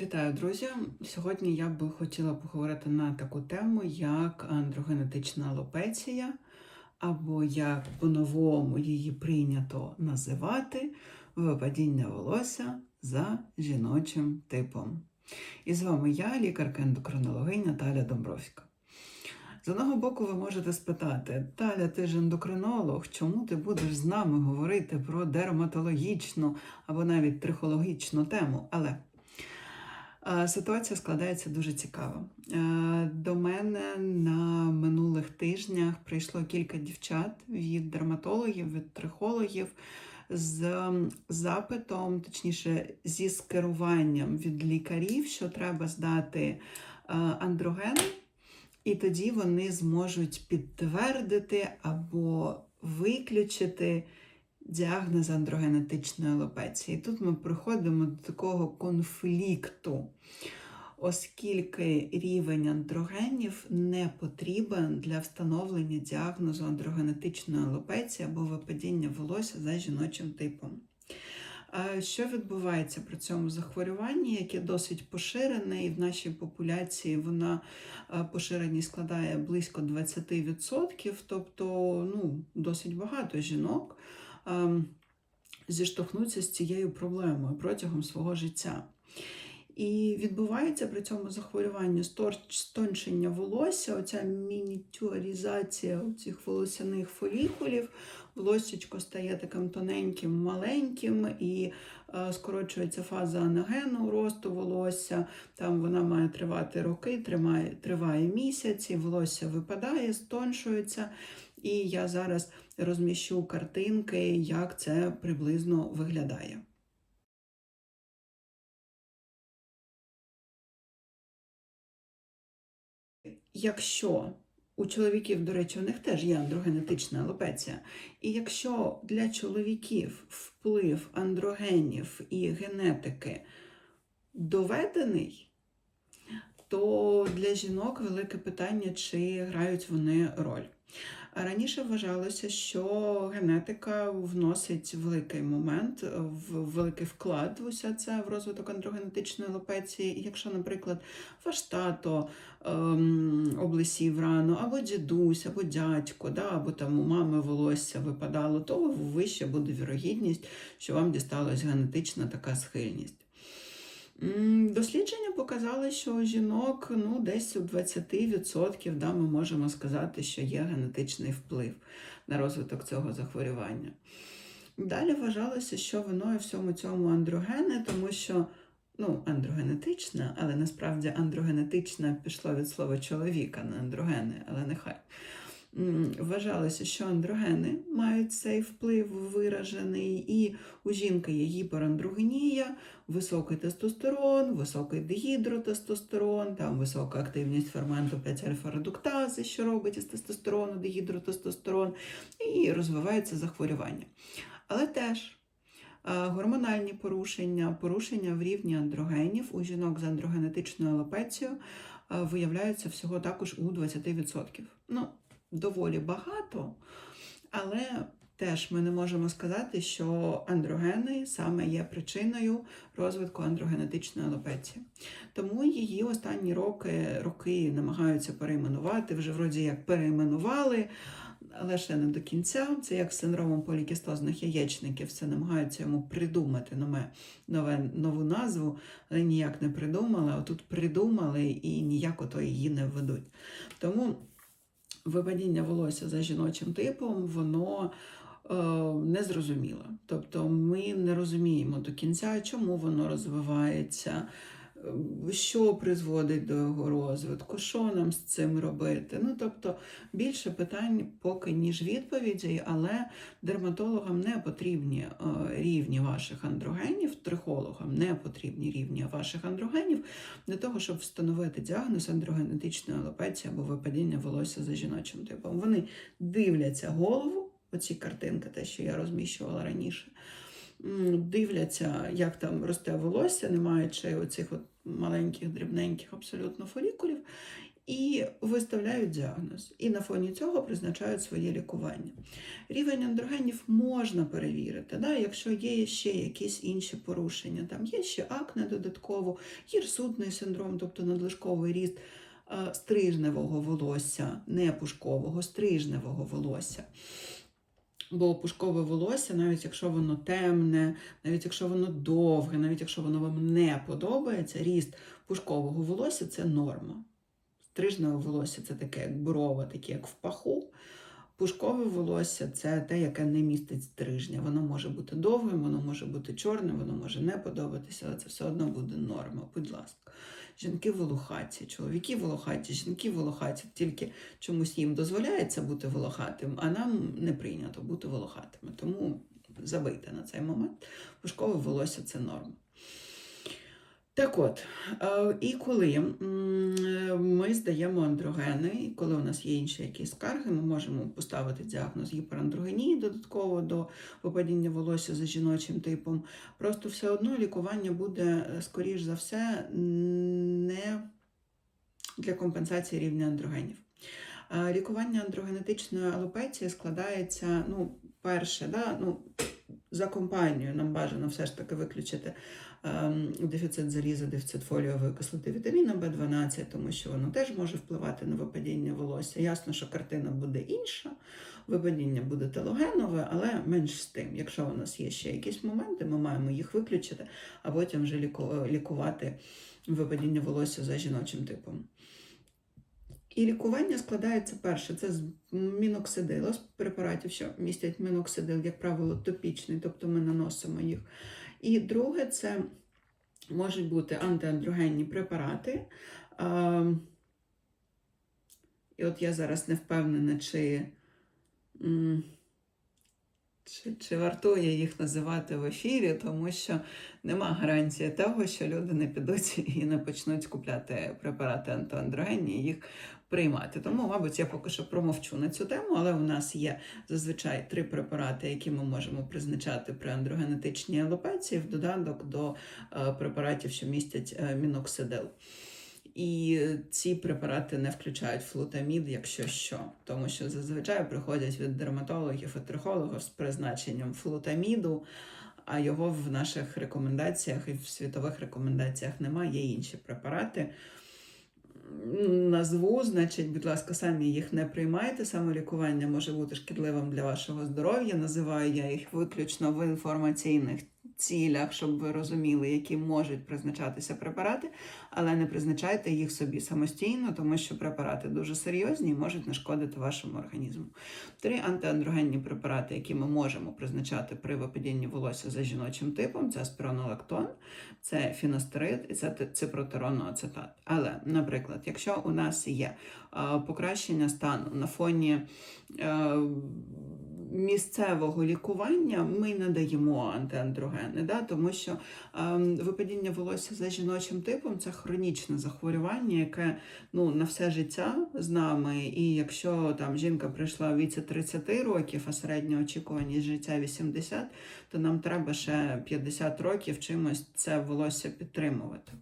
Вітаю, друзі! Сьогодні я би хотіла поговорити на таку тему, як андрогенетична алопеція, або як по-новому її прийнято називати випадіння волосся за жіночим типом. І з вами я, лікарка-ендокринологиня Наталя Домбровська. З одного боку, ви можете спитати, Таля, ти ж ендокринолог, чому ти будеш з нами говорити про дерматологічну або навіть трихологічну тему? Але Ситуація складається дуже цікаво. До мене на минулих тижнях прийшло кілька дівчат від дерматологів, від трихологів з запитом, точніше, зі скеруванням від лікарів, що треба здати андрогени, і тоді вони зможуть підтвердити або виключити діагноз андрогенетичної алопеції. І тут ми приходимо до такого конфлікту, оскільки рівень андрогенів не потрібен для встановлення діагнозу андрогенетичної алопеції або випадіння волосся за жіночим типом. Що відбувається при цьому захворюванні, яке досить поширене, і в нашій популяції вона поширеність складає близько 20%, тобто ну, досить багато жінок зіштовхнуться з цією проблемою протягом свого життя. І відбувається при цьому захворювання стончення волосся, оця мінітюризація цих волосяних фолікулів. Волосечко стає таким тоненьким, маленьким і е, скорочується фаза анагену росту волосся. Там вона має тривати роки, тримає, триває місяці, волосся випадає, стоншується. І я зараз розміщу картинки, як це приблизно виглядає. Якщо у чоловіків, до речі, у них теж є андрогенетична алопеція. І якщо для чоловіків вплив андрогенів і генетики доведений, то для жінок велике питання, чи грають вони роль. Раніше вважалося, що генетика вносить великий момент, в великий вклад в усе це в розвиток андрогенетичної лопеції. Якщо, наприклад, ваш тато ем, облисів рано, або дідусь, або дядько, да, або там у мами волосся випадало, то вище буде вірогідність, що вам дісталась генетична така схильність. Дослідження показали, що у жінок ну, десь у 20% да, ми можемо сказати, що є генетичний вплив на розвиток цього захворювання. Далі вважалося, що виною всьому цьому андрогени, тому що ну, андрогенетична, але насправді андрогенетична пішло від слова чоловіка, не андрогени, але нехай вважалося, що андрогени мають цей вплив виражений, і у жінки є гіперандрогенія, високий тестостерон, високий дегідротестостерон, там висока активність ферменту 5-альфа-редуктази, що робить із тестостерону, дегідротестостерон, і розвивається захворювання. Але теж. Гормональні порушення, порушення в рівні андрогенів у жінок з андрогенетичною алопецією виявляються всього також у 20%. Ну, доволі багато, але теж ми не можемо сказати, що андрогени саме є причиною розвитку андрогенетичної алопеції. Тому її останні роки роки намагаються перейменувати, вже вроді як перейменували. Але ще не до кінця. Це як з синдромом полікістозних яєчників, все намагаються йому придумати нове, нове, нову назву, але ніяк не придумали, а тут придумали і ніяк ото її не введуть. Тому випадіння волосся за жіночим типом, воно е, незрозуміло. Тобто ми не розуміємо до кінця, чому воно розвивається, що призводить до його розвитку, що нам з цим робити. Ну, тобто більше питань поки ніж відповідей, але дерматологам не потрібні е, рівні ваших андрогенів, трихологам не потрібні рівні ваших андрогенів для того, щоб встановити діагноз андрогенетичної алопеції або випадіння волосся за жіночим типом. Вони дивляться голову, оці картинки, те, що я розміщувала раніше дивляться, як там росте волосся, не маючи оцих от маленьких, дрібненьких абсолютно фолікулів, і виставляють діагноз. І на фоні цього призначають своє лікування. Рівень андрогенів можна перевірити, да, якщо є ще якісь інші порушення. Там є ще акне додатково, гірсутний синдром, тобто надлишковий ріст е, стрижневого волосся, не пушкового, стрижневого волосся. Бо пушкове волосся, навіть якщо воно темне, навіть якщо воно довге, навіть якщо воно вам не подобається, ріст пушкового волосся це норма. Стрижневе волосся це таке, як брова, таке, як в паху. Пушкове волосся це те, яке не містить стрижня. Воно може бути довгим, воно може бути чорним, воно може не подобатися, але це все одно буде норма. Будь ласка. Жінки волохаті, чоловіки волохаті, жінки волохаті, тільки чомусь їм дозволяється бути волохатим, а нам не прийнято бути волохатими. Тому забийте на цей момент. Пушкове волосся це норма. Так от, е, і коли ми здаємо андрогени, і коли у нас є інші якісь скарги, ми можемо поставити діагноз гіперандрогенії додатково до випадіння волосся за жіночим типом. Просто все одно лікування буде, е, скоріш за все, не для компенсації рівня андрогенів. Е, Лікування андрогенетичної алопеції складається, ну, перше, да, ну, за компанією нам бажано все ж таки виключити ем, дефіцит заліза, дефіцит фоліової кислоти вітаміна В12, тому що воно теж може впливати на випадіння волосся. Ясно, що картина буде інша, випадіння буде телогенове, але менш з тим. Якщо у нас є ще якісь моменти, ми маємо їх виключити, а потім вже ліку- лікувати випадіння волосся за жіночим типом. І лікування складається перше, це з міноксидилу, з препаратів, що містять міноксидил, як правило, топічний, тобто ми наносимо їх. І друге, це можуть бути антиандрогенні препарати. І от я зараз не впевнена, чи, чи, чи вартує їх називати в ефірі, тому що нема гарантії того, що люди не підуть і не почнуть купляти препарати антиандрогенні і їх приймати. Тому, мабуть, я поки що промовчу на цю тему, але у нас є зазвичай три препарати, які ми можемо призначати при андрогенетичній алопеції, в додаток до е, препаратів, що містять е, міноксидил. І ці препарати не включають флутамід, якщо що, тому що зазвичай приходять від дерматологів і трихологів з призначенням флутаміду, а його в наших рекомендаціях і в світових рекомендаціях немає. Є інші препарати. Назву, значить, будь ласка, самі їх не приймайте. Самолікування може бути шкідливим для вашого здоров'я. Називаю я їх виключно в інформаційних цілях, щоб ви розуміли, які можуть призначатися препарати, але не призначайте їх собі самостійно, тому що препарати дуже серйозні і можуть нашкодити вашому організму. Три антиандрогенні препарати, які ми можемо призначати при випадінні волосся за жіночим типом, це спіронолактон, це фіностерид і це ципротероноацетат. Але, наприклад, якщо у нас є покращення стану на фоні е, місцевого лікування, ми не даємо антиандрогени, да? тому що е, випадіння волосся за жіночим типом це хронічне захворювання, яке ну, на все життя з нами. І якщо там жінка прийшла у віці 30 років, а середня очікуваність життя 80, то нам треба ще 50 років чимось це волосся підтримувати.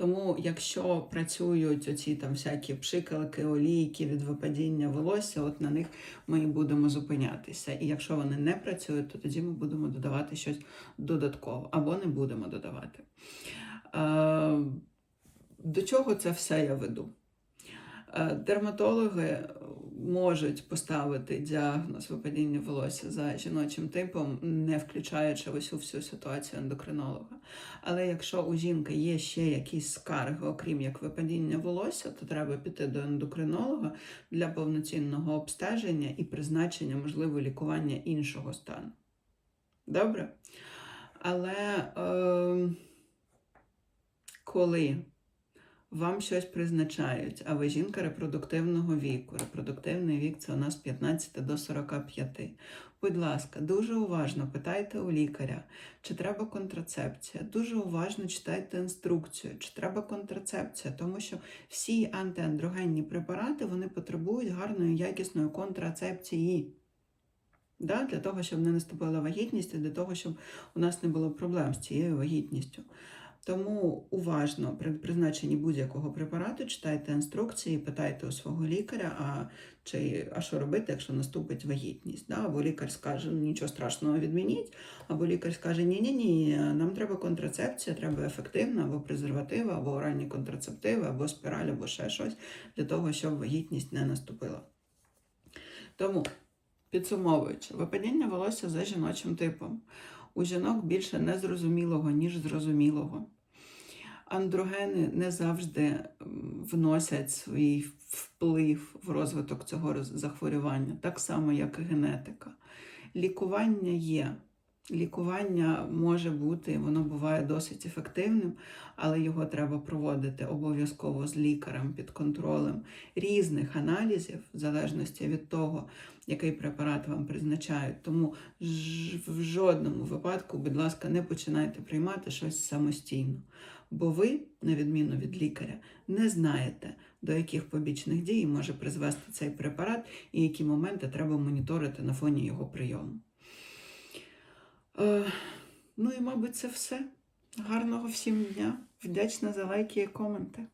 Тому, якщо працюють оці там всякі пшикалки, олійки від випадіння волосся, от на них ми і будемо зупинятися. І якщо вони не працюють, то тоді ми будемо додавати щось додатково або не будемо додавати. Е, До чого це все я веду? Е, Дерматологи можуть поставити діагноз випадіння волосся за жіночим типом, не включаючи ось у всю ситуацію ендокринолога. Але якщо у жінки є ще якісь скарги, окрім як випадіння волосся, то треба піти до ендокринолога для повноцінного обстеження і призначення можливо лікування іншого стану. Добре? Але е, коли вам щось призначають, а ви жінка репродуктивного віку. Репродуктивний вік це у нас 15 до 45. Будь ласка, дуже уважно питайте у лікаря, чи треба контрацепція. Дуже уважно читайте інструкцію, чи треба контрацепція, тому що всі антиандрогенні препарати вони потребують гарної якісної контрацепції. Да? Для того, щоб не наступила вагітність, і для того, щоб у нас не було проблем з цією вагітністю. Тому уважно при призначенні будь-якого препарату читайте інструкції, питайте у свого лікаря, а, чи, а що робити, якщо наступить вагітність. Да? Або лікар скаже, ну нічого страшного відмініть, або лікар скаже, ні-ні-ні, нам треба контрацепція, треба ефективна, або презервативи, або оральні контрацептиви, або спіраль, або ще щось для того, щоб вагітність не наступила. Тому, підсумовуючи, випадіння волосся за жіночим типом. У жінок більше незрозумілого, ніж зрозумілого. Андрогени не завжди вносять свій вплив в розвиток цього захворювання, так само, як і генетика. Лікування є. Лікування може бути, воно буває досить ефективним, але його треба проводити обов'язково з лікарем під контролем різних аналізів, в залежності від того, який препарат вам призначають. Тому в жодному випадку, будь ласка, не починайте приймати щось самостійно. Бо ви, на відміну від лікаря, не знаєте, до яких побічних дій може призвести цей препарат і які моменти треба моніторити на фоні його прийому. Е, ну і, мабуть, це все. Гарного всім дня. Вдячна за лайки і коменти.